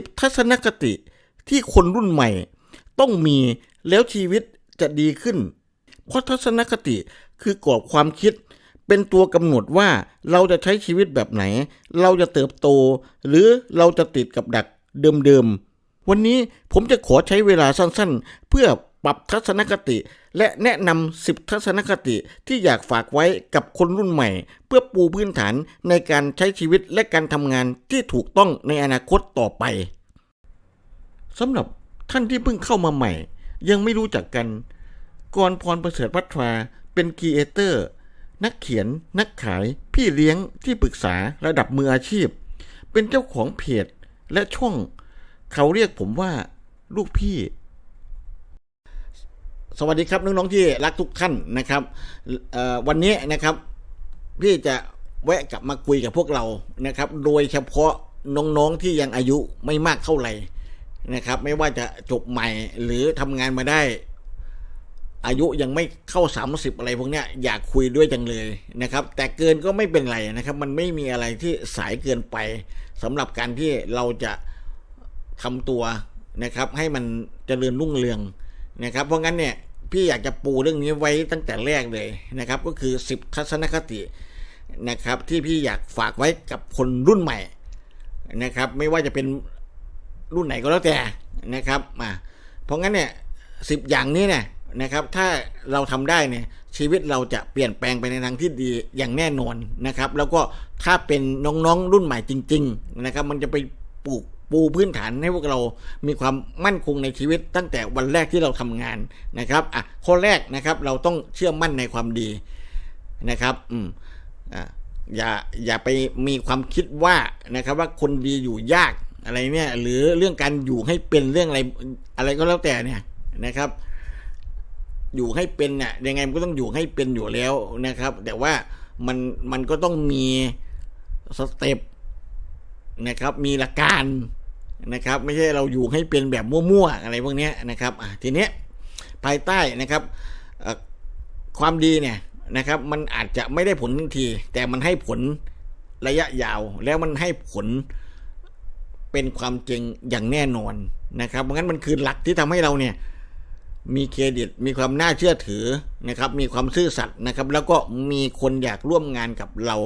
10 ทัศนคติที่คนรุ่นใหม่ ต้องมีแล้วชีวิตจะดีขึ้น เพราะทัศนคติคือกรอบความคิด เป็นตัวกำหนดว่าเราจะใช้ชีวิตแบบไหน เราจะเติบโต หรือเราจะติดกับดักเดิมๆ วันนี้ผมจะขอใช้เวลาสั้นๆ เพื่อปรับทัศนคติ และแนะนำ10ทัศนคติที่อยากฝากไว้กับคนรุ่นใหม่ เพื่อปูพื้นฐานในการใช้ชีวิตและการทำงานที่ถูกต้องในอนาคตต่อไปสำหรับท่านที่เพิ่งเข้ามาใหม่ ยังไม่รู้จักกันกรพรประเสริฐพัฒราเป็นครีเอเตอร์ นักเขียน นักขาย พี่เลี้ยงที่ปรึกษาระดับมืออาชีพ เป็นเจ้าของเพจและช่อง เขาเรียกผมว่าลูกพี่ สวัสดีครับน้องๆที่รักทุกท่านนะครับวันนี้นะครับพี่จะแวะกลับมาคุยกับพวกเรานะครับ โดยเฉพาะน้องๆที่ยังอายุไม่มากเท่าไหร่นะครับ ไม่ว่าจะจบใหม่หรือทำงานมาได้ อายุยังไม่เข้า 30 อะไรพวกเนี้ยอยากคุยด้วยจังเลยนะครับ แต่เกินก็ไม่เป็นไรนะครับ มันไม่มีอะไรที่สายเกินไปสำหรับการที่เราจะ ทำตัวนะครับ ให้มันเจริญรุ่งเรืองนะครับ เพราะงั้นเนี่ยพี่อยากจะปูเรื่องนี้ไว้ตั้งแต่แรกเลยนะครับ ก็คือ 10 ทัศนคตินะครับ ที่พี่อยากฝากไว้กับคนรุ่นใหม่นะครับ ไม่ว่าจะเป็นรุ่นไหนก็แล้วแต่นะครับมาเพราะงั้นเนี่ยสิบอย่างนี้เนี่ยนะครับ ถ้าเราทำได้เนี่ยชีวิตเราจะเปลี่ยนแปลงไปในทางที่ดีอย่างแน่นอนนะครับ แล้วก็ถ้าเป็นน้องๆรุ่นใหม่จริง ๆ นะครับ มันจะไปปลูก ปูพื้นฐานให้พวกเรามีความมั่นคงในชีวิต ตั้งแต่วันแรกที่เราทำงานนะครับอะข้อแรกนะครับเราต้องเชื่อมั่นในความดีนะครับอืมอะอย่าอย่าไปมีความคิดว่านะครับว่าคนดีอยู่ยากอะไรเนี่ยหรือเรื่องการอยู่ให้เป็นเรื่องอะไรอะไรก็แล้วแต่เนี่ยนะครับ อยู่ให้เป็นเนี่ยยังไงมันก็ต้องอยู่ให้เป็นอยู่แล้วนะครับ แต่ว่ามันมันก็ต้องมีสเต็ป นะครับ มีหลักการนะครับ ไม่ใช่เราอยู่ให้เป็นแบบมั่วๆอะไรพวกนี้นะครับทีนี้ภายใต้นะครับความดีเนี่ยนะครับ มันอาจจะไม่ได้ผลทันที แต่มันให้ผลระยะยาว แล้วมันให้ผลเป็นความจริงอย่างแน่นอนนะครับเพราะงั้นมันคือหลักที่ทำให้เราเนี่ยมีเครดิต มีความน่าเชื่อถือนะครับ มีความซื่อสัตย์นะครับ แล้วก็มีคนอยากร่วมงานกับเรา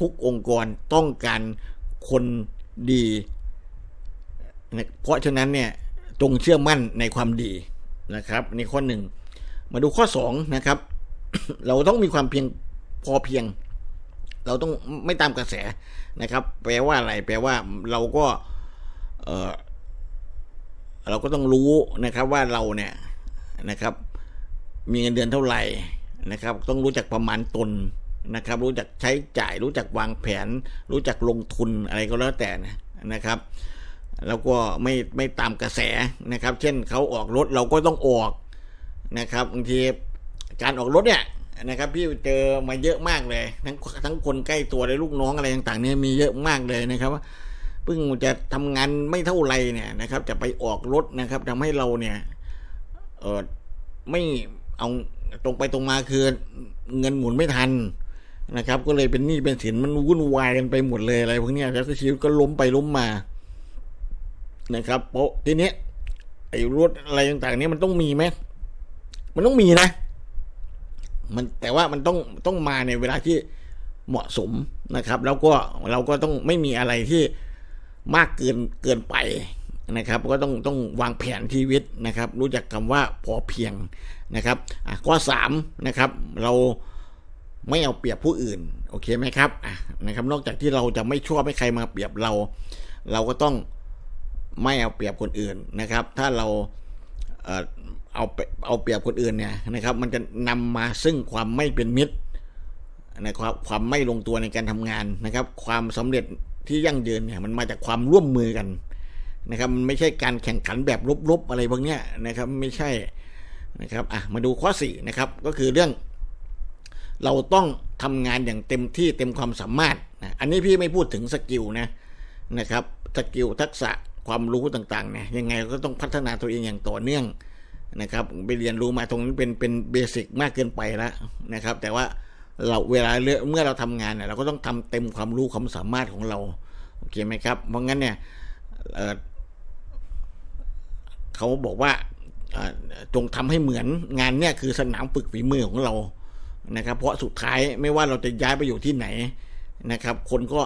ทุกองค์กรต้องการ คนดี เพราะฉะนั้นเนี่ยจงเชื่อมั่นในความดีนะครับในข้อหนึ่งมาดูข้อสองนะครับ เราต้องมีความเพียงพอเพียง เราต้องไม่ตามกระแสนะครับ แปลว่าอะไรแปลว่าเราก็เออเราก็ต้องรู้นะครับว่าเราเนี่ยนะครับ มีเงินเดือนเท่าไหร่นะครับ ต้องรู้จักประมาณตน นะครับ รู้จักใช้จ่าย รู้จักวางแผน รู้จักลงทุนอะไรก็แล้วแต่นะครับ แล้วก็ไม่ไม่ตามกระแสนะครับ เช่นเขาออกรถเราก็ต้องออกนะครับบางทีการออกรถเนี่ยนะครับพี่เจอมาเยอะมากเลย ทั้งทั้งคนใกล้ตัวและลูกน้องอะไรต่างๆเนี่ยมีเยอะมากเลยนะครับเพิ่งจะทำงานไม่เท่าไรเนี่ยนะครับ จะไปออกรถนะครับทำให้เราเนี่ยเออไม่เอาตรงไปตรงมาคือเงินหมุนไม่ทัน นะครับ ก็เลยเป็นหนี้เป็นสินมันวุ่นวายกันไปหมดเลยอะไรพวกนี้แล้วก็ชีวิตก็ล้มไปล้มมานะครับเพราะทีเนี้ยไอ้รถอะไรต่างๆ เนี้มันต้องมีไหมมันต้องมีนะ มันแต่ว่ามันต้องต้องมาในเวลาที่เหมาะสมนะครับ แล้วก็เราก็ต้องไม่มีอะไรที่มากเกินเกินไปนะครับ ก็ต้องต้องวางแผนชีวิตนะครับ รู้จักคำว่าพอเพียงนะครับข้อสามนะครับ เรา ไม่เอาเปรียบผู้อื่น โอเคไหมครับอะนะครับ นอกจากที่เราจะไม่ชอบให้ใครมาเปรียบเรา เราก็ต้องไม่เอาเปรียบคนอื่นนะครับ ถ้าเราเอาไปเอาเปรียบคนอื่นเนี่ยนะครับ มันจะนำมาซึ่งความไม่เป็นมิตรนะครับความไม่ลงตัวในการทำงานนะครับ ความสำเร็จที่ยั่งยืนเนี่ยมันมาจากความร่วมมือกันนะครับมันไม่ใช่การแข่งขันแบบลบๆอะไรพวกเนี้ยนะครับ ไม่ใช่นะครับอะมาดูข้อ4นะครับก็คือเรื่อง เราต้องทำงานอย่างเต็มที่เต็มความสามารถนะอันนี้พี่ไม่พูดถึงสกิลนะนะครับสกิลทักษะความรู้ต่างๆเนี่ยยังไงก็ต้องพัฒนาตัวเองอย่างต่อเนื่องนะครับไปเรียนรู้มาตรงนั้เป็นเป็นเบสิกมากเกินไปแล้วนะครับ แต่ว่าเราเวลาเมื่อเราทำงานเนี่ยเราก็ต้องทำเต็มความรู้ความสามารถของเราโอเคไหมครับ เพราะงั้นเนี่ยเเขาบอกว่าอ่าจงทำให้เหมือนงานเนี่ยคือสนามฝึกฝีมือของเรา นะครับ เพราะสุดท้ายไม่ว่าเราจะย้ายไปอยู่ที่ไหนนะครับ คนก็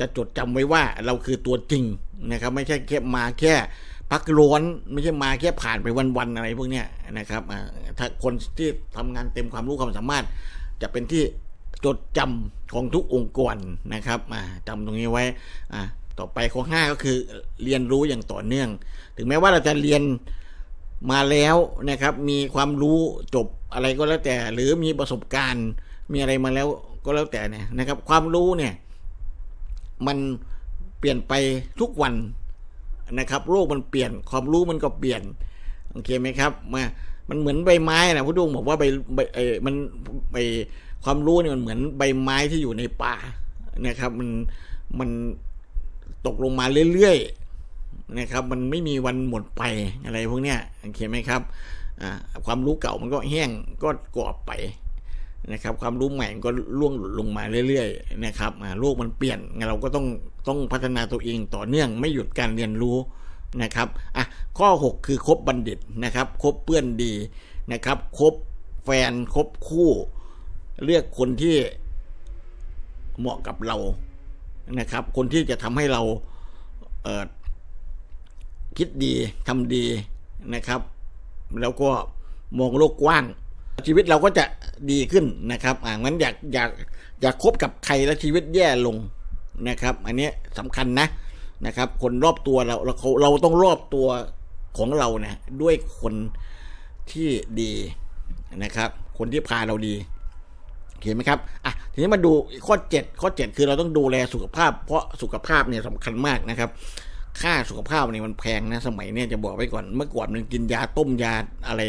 จะจดจำไว้ว่าเราคือตัวจริงนะครับ ไม่ใช่แค่มาแค่พักร้อนไม่ใช่มาแค่ผ่านไปวันๆอะไรพวกเนี้ยนะครับถ้าคนที่ทำงานเต็มความรู้ความสามารถ จะเป็นที่จดจำของทุกองค์กรนะครับอ่าจำตรงนี้ไว้ต่อไปข้อห้าก็คือเรียนรู้อย่างต่อเนื่อง ถึงแม้ว่าเราจะเรียน มาแล้วนะครับ มีความรู้จบอะไรก็แล้วแต่ หรือมีประสบการณ์ มีอะไรมาแล้วก็แล้วแต่เนี่ยนะครับ ความรู้เนี่ย มันเปลี่ยนไปทุกวันนะครับ โลกมันเปลี่ยน ความรู้มันก็เปลี่ยนโอเคไหมครับ มา มันเหมือนใบไม้นะพุทธองบอกว่าใบใบเออมันใบความรู้เนี่ยมันเหมือนใบไม้ที่อยู่ในป่านะครับ มันมันตกลงมาเรื่อย นะครับมันไม่มีวันหมดไปอะไรพวกเนี้ยโอเคไหมครับความรู้เก่ามันก็แห้งก็กรอบไปนะครับความรู้ใหม่ก็ล่วงหลุดลงมาเรื่อยๆนะครับโลกมันเปลี่ยนเราก็ต้องต้องพัฒนาตัวเองต่อเนื่องไม่หยุดการเรียนรู้นะครับอะข้อ 6 คือคบบัณฑิตนะครับคบเพื่อนดีนะครับคบแฟนคบคู่ เลือกคนที่เหมาะกับเรานะครับ คนที่จะทำให้เราเออ คิดดีทำดีนะครับ แล้วก็มองโลกกว้าง ชีวิตเราก็จะดีขึ้นนะครับอ่างั้นอยากอยากอยากคบกับใครแล้วชีวิตแย่ลงนะครับ อันนี้สำคัญนะนะครับ คนรอบตัวเราเราเขาเราต้องรอบตัวของเราเนี่ยด้วยคนที่ดีนะครับ คนที่พาเราดีเห็นไหมครับ อะ ทีนี้มาดูข้อ 7 ข้อ 7 คือเราต้องดูแลสุขภาพ เพราะสุขภาพเนี่ยสำคัญมากนะครับ ค่าสุขภาพเนี่ยมันแพงนะสมัยเนี้จะบอกไว้ก่อนเมื่อก่อนมันกินยาต้มยาอะไร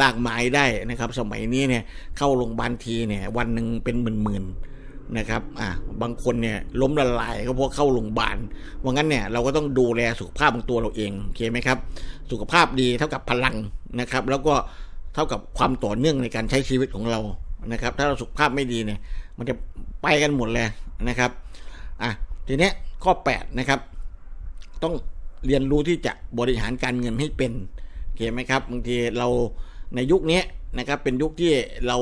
ลากไม้ได้นะครับ สมัยนี้เนี่ยเข้าโรงพยาบาลทีเนี่ยวันหนึ่งเป็นหมื่นๆนะครับอะบางคนเนี่ยล้มละลายก็เพราะเข้าโรงพยาบาลว่างั้นเนี่ยเราก็ต้องดูแลสุขภาพของตัวเราเองโอเคไหมครับ สุขภาพดีเท่ากับพลังนะครับ แล้วก็เท่ากับความต่อเนื่องในการใช้ชีวิตของเรานะครับ ถ้าเราสุขภาพไม่ดีเนี่ย มันจะไปกันหมดเลยนะครับอะทีเนี้ยข้อ 8 นะครับ ต้องเรียนรู้ที่จะบริหารการเงินให้เป็นโอเคไหมครับบางทีเราในยุคนี้นะครับ เป็นยุคที่เรา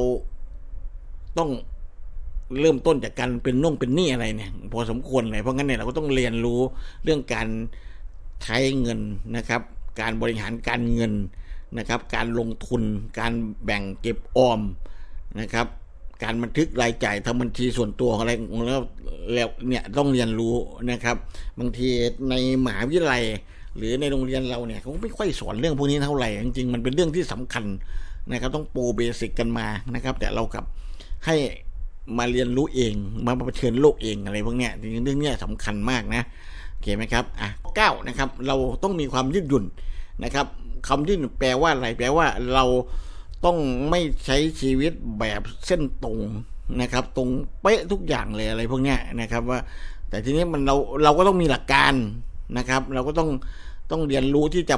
ต้องเริ่มต้นจากการเป็นน่งเป็นหนี้อะไรเนี่ยพอสมควรเลยเพราะงั้นเนี่ยเราก็ต้องเรียนรู้เรื่องการใช้เงินนะครับ การบริหารการเงินนะครับ การลงทุน การแบ่งเก็บออมนะครับ การบันทึกรายจ่ายทำบัญชีส่วนตัวอะไรแล้วแล้วเนี่ยต้องเรียนรู้นะครับ บางทีในมหาวิทยาลัย หรือในโรงเรียนเราเนี่ยเขาไม่ค่อยสอนเรื่องพวกนี้เท่าไหร่จริงๆมันเป็นเรื่องที่สำคัญนะครับต้องปรเบสิกกันมานะครับ แต่เรากับให้มาเรียนรู้เองมาเผชิญโลกเองอะไรพวกเนี้ยจริงๆเรื่องเนี้ยสำคัญมากนะโอเคไหมครับอะเก้านะครับ เราต้องมีความยืดหยุ่นนะครับคำยืดหยุ่นแปลว่าอะไรแปลว่าเรา ต้องไม่ใช้ชีวิตแบบเส้นตรงนะครับ ตรงเป๊ะทุกอย่างเลยอะไรพวกเนี้ยนะครับว่า แต่ทีนี้มันเราเราก็ต้องมีหลักการนะครับ เราก็ต้องต้องเรียนรู้ที่จะ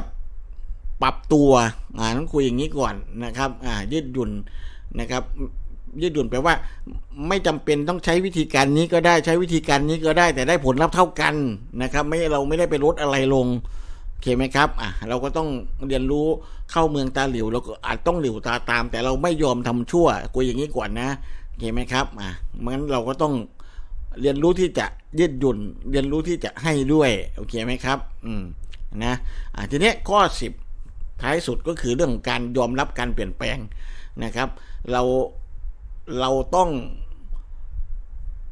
ปรับตัวอ่าต้องคุยอย่างนี้ก่อนนะครับ อ่า ยืดหยุ่นนะครับยืดหยุ่นแปลว่า ไม่จำเป็นต้องใช้วิธีการนี้ก็ได้ใช้วิธีการนี้ก็ได้ แต่ได้ผลลัพธ์เท่ากันนะครับ ไม่เราไม่ได้ไปลดอะไรลง เคไหมครับอะเราก็ต้องเรียนรู้เข้าเมืองตาหลิวเราก็อาจต้องหลิวตาตาม แต่เราไม่ยอมทำชั่วคุยอย่างนี้ก่อนนะโอเคไหมครับอะงั้นเราก็ต้องเรียนรู้ที่จะยืดหยุ่น เรียนรู้ที่จะให้ด้วยโอเคไหมครับ อืมนะอ่าทีนี้ข้อสิบท้ายสุดก็คือเรื่องของการยอมรับการเปลี่ยนแปลงนะครับ เราเราต้อง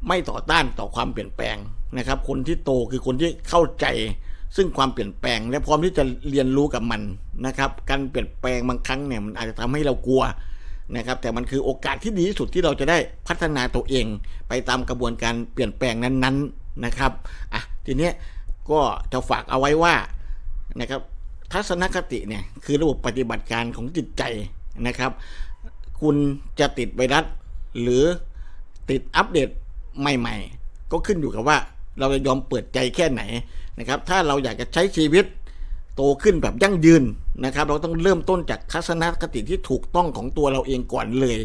ไม่ต่อต้านต่อความเปลี่ยนแปลงนะครับ คนที่โตคือคนที่เข้าใจ ซึ่งความเปลี่ยนแปลงและพร้อมที่จะเรียนรู้กับมันนะครับ การเปลี่ยนแปลงบางครั้งเนี่ยมันอาจจะทำให้เรากลัวนะครับ แต่มันคือโอกาสที่ดีที่สุดที่เราจะได้พัฒนาตัวเอง ไปตามกระบวนการเปลี่ยนแปลงนั้นๆนะครับอะทีเนี้ยก็จะฝากเอาไว้ว่านะครับทัศนคติเนี่ยคือระบบปฏิบัติการของจิตใจนะครับ คุณจะติดไวรัสหรือติดอัปเดตใหม่ ๆ ก็ขึ้นอยู่กับว่า เราจะยอมเปิดใจแค่ไหนนะครับ ถ้าเราอยากจะใช้ชีวิตโตขึ้นแบบยั่งยืนนะครับ เราต้องเริ่มต้นจากทัศนคติที่ถูกต้องของตัวเราเองก่อนเลย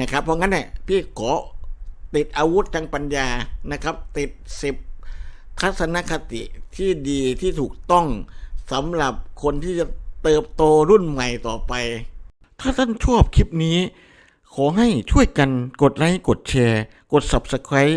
นะครับ เพราะงั้นเนี่ยพี่ขอติดอาวุธทางปัญญานะครับ ติดสิบทัศนคติที่ดีที่ถูกต้องสำหรับคนที่จะเติบโตรุ่นใหม่ต่อไป ถ้าท่านชอบคลิปนี้ ขอให้ช่วยกันกดไลค์กดแชร์ กด Subscribe